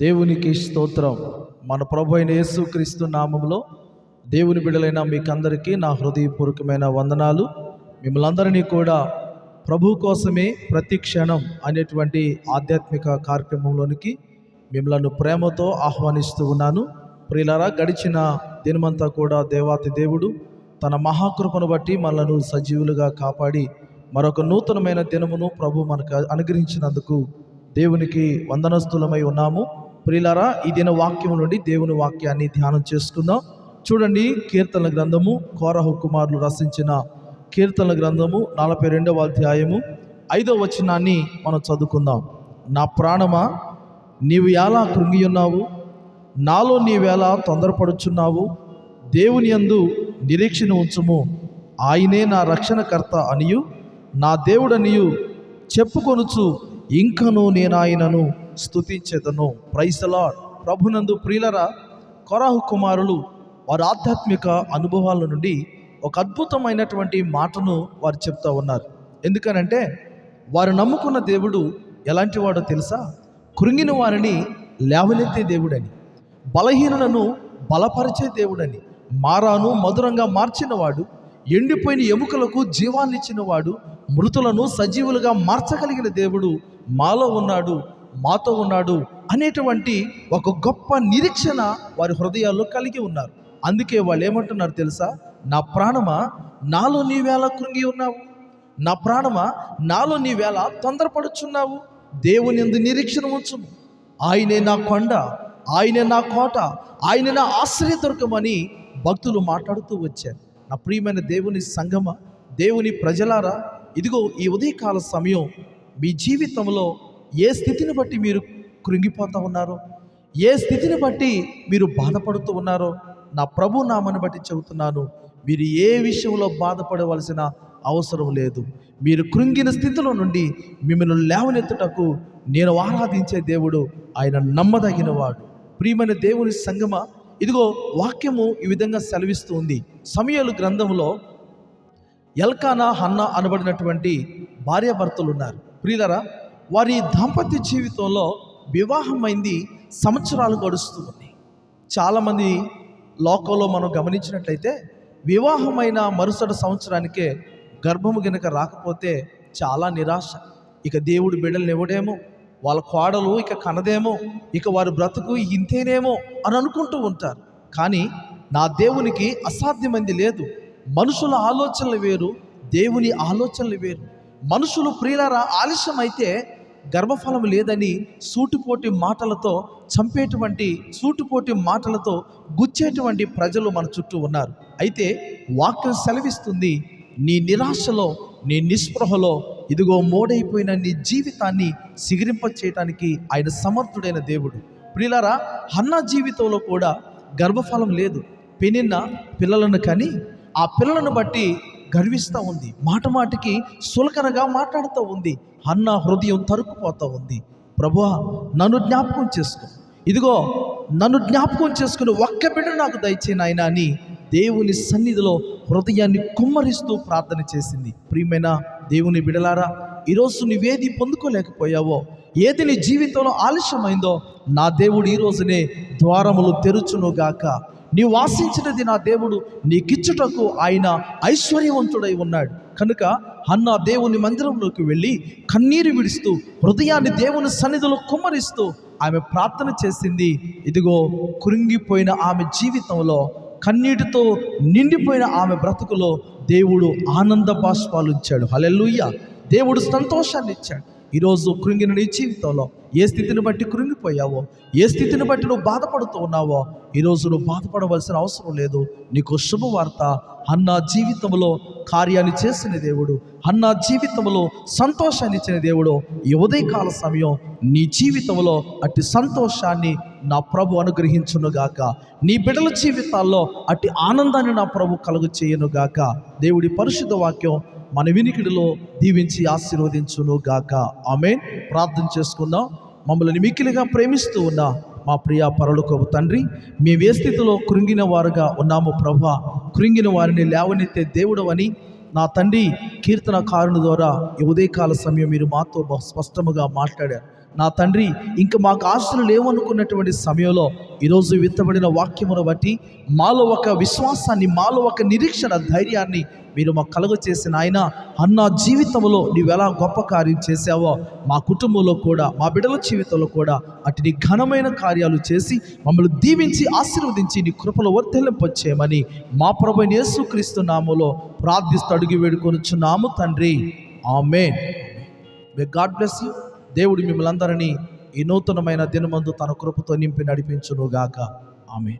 దేవునికి స్తోత్రం. మన ప్రభు అయిన యేసుక్రీస్తు నామంలో దేవుని బిడలైన మీకందరికీ నా హృదయపూర్వకమైన వందనాలు. మిమ్మల్ని అందరినీ కూడా ప్రభు కోసమే ప్రతి క్షణం అనేటువంటి ఆధ్యాత్మిక కార్యక్రమంలోనికి మిమ్మల్ని ప్రేమతో ఆహ్వానిస్తూ ఉన్నాను. ప్రియులరా గడిచిన దినమంతా కూడా దేవాతి దేవుడు తన మహాకృపను బట్టి మనలను సజీవులుగా కాపాడి మరొక నూతనమైన దినమును ప్రభు మనకు అనుగ్రహించినందుకు దేవునికి వందనస్తులమై ఉన్నాము. ప్రియులారా ఈ దిన వాక్యం నుండి దేవుని వాక్యాన్ని ధ్యానం చేసుకుందాం. చూడండి కీర్తన గ్రంథము కోరహు కుమారులు రచించిన కీర్తన గ్రంథము నలభై రెండవ అధ్యాయము ఐదవ వచనాన్ని మనం చదువుకుందాం. నా ప్రాణమా నీవు ఎలా కృంగి ఉన్నావు నాలో నీవేలా తొందరపడుచున్నావు? దేవుని యందు నిరీక్షణ ఉంచుము. ఆయనే నా రక్షణకర్త అనియు. నా దేవుడనియు చెప్పుకొనుచు ఇంకను నేను ఆయనను స్థుతించేదను ప్రైసలాడ్ ప్రభునందు ప్రియులరా కొరాహు కుమారులు వారి ఆధ్యాత్మిక అనుభవాల నుండి ఒక అద్భుతమైనటువంటి మాటను వారు చెప్తా ఉన్నారు. ఎందుకనంటే వారు నమ్ముకున్న దేవుడు ఎలాంటి వాడో తెలుసా? కృంగిన వారిని లేవనెత్తే దేవుడని బలహీనులను బలపరిచే దేవుడని మారాను మధురంగా మార్చినవాడు ఎండిపోయిన ఎముకలకు జీవాన్నిచ్చినవాడు మృతులను సజీవులుగా మార్చగలిగిన దేవుడు మాలో ఉన్నాడు. మాతో ఉన్నాడు అనేటువంటి ఒక గొప్ప నిరీక్షణ వారి హృదయాల్లో కలిగి ఉన్నారు. అందుకే వాళ్ళు ఏమంటున్నారు తెలుసా? నా ప్రాణమా నాలో నీవేళ కృంగి ఉన్నావు? నా ప్రాణమా నాలో నీవేళ తొందరపడుచున్నావు? దేవుని ఎందు నిరీక్షణ ఉంచుము. ఆయనే నా కొండ ఆయనే నా కోట ఆయన నా ఆశ్రయ దొరకమని భక్తులు మాట్లాడుతూ వచ్చారు. నా ప్రియమైన దేవుని సంగమ దేవుని ప్రజలారా ఇదిగో ఈ ఉదయకాల సమయం మీ జీవితంలో ఏ స్థితిని బట్టి మీరు కృంగిపోతూ ఉన్నారో? ఏ స్థితిని బట్టి మీరు బాధపడుతూ ఉన్నారో? నా ప్రభు నామని బట్టి చెబుతున్నాను. మీరు ఏ విషయంలో బాధపడవలసిన అవసరం లేదు. మీరు కృంగిన స్థితిలో నుండి మిమ్మల్ని లేవనెత్తుటకు నేను ఆరాధించే దేవుడు ఆయన నమ్మదగినవాడు. ప్రియమైన దేవుని సంగమ ఇదిగో వాక్యము ఈ విధంగా సెలవిస్తుంది సమయలు గ్రంథంలో ఎల్కానా హన్న అనబడినటువంటి భార్యాభర్తలు ఉన్నారు. ప్రియులరా వారి దాంపత్య జీవితంలో వివాహమైంది సంవత్సరాలు గడుస్తూ ఉంది చాలామంది లోకంలో మనం గమనించినట్లయితే వివాహమైన మరుసటి సంవత్సరానికే గర్భము గనుక రాకపోతే చాలా నిరాశ. ఇక దేవుడు బిడ్డలు ఇవ్వడేమో వాళ్ళ కోడలు ఇక కనదేమో ఇక వారి బ్రతుకు ఇంతేనేమో అని అనుకుంటూ ఉంటారు. కానీ నా దేవునికి అసాధ్యమైంది లేదు. మనుషుల ఆలోచనలు వేరు దేవుని ఆలోచనలు వేరు. మనుషులు ప్రియులరా ఆలస్యం అయితే గర్భఫలం లేదని సూటిపోటి మాటలతో చంపేటువంటి సూటిపోటి మాటలతో గుచ్చేటువంటి ప్రజలు మన చుట్టూ ఉన్నారు. అయితే వాక్యం సెలవిస్తుంది నీ నిరాశలో నీ నిస్పృహలో ఇదిగో మోడైపోయిన నీ జీవితాన్ని సిగిరింప చేయటానికి ఆయన సమర్థుడైన దేవుడు. ప్రియులారా హన్నా జీవితంలో కూడా గర్భఫలం లేదు. పెనిన్న పిల్లలను కానీ ఆ పిల్లలను బట్టి గర్విస్తూ ఉంది. మాట మాటికి సులకనగా మాట్లాడుతూ ఉంది. అన్న హృదయం తరుక్కుపోతూ ఉంది. ప్రభు నన్ను జ్ఞాపకం చేసుకో. ఇదిగో నన్ను జ్ఞాపకం చేసుకుని ఒక్క బిడ్డ నాకు దయచే నాయన అని దేవుని సన్నిధిలో హృదయాన్ని కుమ్మరిస్తూ ప్రార్థన చేసింది. ప్రియమైన దేవుని బిడలారా ఈరోజు నువ్వేది పొందుకోలేకపోయావో ఏది నీ జీవితంలో ఆలస్యమైందో నా దేవుడు ఈరోజునే ద్వారములు తెరుచునుగాక. నీవు ఆశించినది నా దేవుడు నీకిచ్చుటకు ఆయన ఐశ్వర్యవంతుడై ఉన్నాడు. కనుక అన్న దేవుని మందిరంలోకి వెళ్ళి కన్నీరు విడుస్తూ హృదయాన్ని దేవుని సన్నిధిలో కుమ్మరిస్తూ ఆమె ప్రార్థన చేసింది. ఇదిగో కురింగిపోయిన ఆమె జీవితంలో కన్నీటితో నిండిపోయిన ఆమె బ్రతుకులో దేవుడు ఆనంద బాష్పాలు ఇచ్చాడు. హలెల్లుయ్య దేవుడు సంతోషాన్ని ఇచ్చాడు. ఈరోజు కృంగిన నీ జీవితంలో ఏ స్థితిని బట్టి కృంగిపోయావో ఏ స్థితిని బట్టి నువ్వు బాధపడుతూ ఉన్నావో ఈరోజు నువ్వు బాధపడవలసిన అవసరం లేదు. నీకు శుభవార్త అన్న జీవితంలో కార్యాన్ని చేసిన దేవుడు అన్న జీవితంలో సంతోషాన్ని ఇచ్చిన దేవుడు ఈ ఉదయకాల సమయం నీ జీవితంలో అట్టి సంతోషాన్ని నా ప్రభు అనుగ్రహించునుగాక. నీ బిడ్డల జీవితాల్లో అట్టి ఆనందాన్ని నా ప్రభు కలుగు చేయనుగాక దేవుడి పరిశుద్ధ వాక్యం మన వినికిడిలో దీవించి ఆశీర్వదించును గాక. ఆమె ప్రార్థన చేసుకుందాం. మమ్మల్ని మిక్కిలిగా ప్రేమిస్తూ ఉన్న మా ప్రియ పరలోకపు తండ్రి మేము ఏ స్థితిలో కృంగిన వారుగా ఉన్నాము ప్రభా కృంగిన వారిని లేవనెత్తే దేవుడు అని నా తండ్రి కీర్తనకారుని ద్వారా ఈ ఉదయకాల సమయం మీరు మాతో బహు స్పష్టముగా మాట్లాడారు. నా తండ్రి ఇంక మాకు ఆస్తులు లేవనుకున్నటువంటి సమయంలో ఈరోజు విత్తబడిన వాక్యమును బట్టి మాలో ఒక విశ్వాసాన్ని మాలో ఒక నిరీక్షణ ధైర్యాన్ని మీరు మాకు కలుగు చేసిన ఆయన అన్న జీవితంలో నీవు ఎలా గొప్ప కార్యం చేశావో మా కుటుంబంలో కూడా మా బిడ్డల జీవితంలో కూడా అటుని ఘనమైన కార్యాలు చేసి మమ్మల్ని దీవించి ఆశీర్వదించి నీ కృపలో వర్తిల్లింపచ్చేయమని మా ప్రభు యేసుక్రీస్తు నామలో ప్రార్థిస్తూ అడిగి వేడుకొనుచున్నాము తండ్రి. ఆమె మే గాడ్ బ్లెస్ యూ దేవుడు మిమ్మల్ని అందరినీ ఈ నూతనమైన దినమందు తన కృపతో నింపి నడిపించునుగాక. ఆమె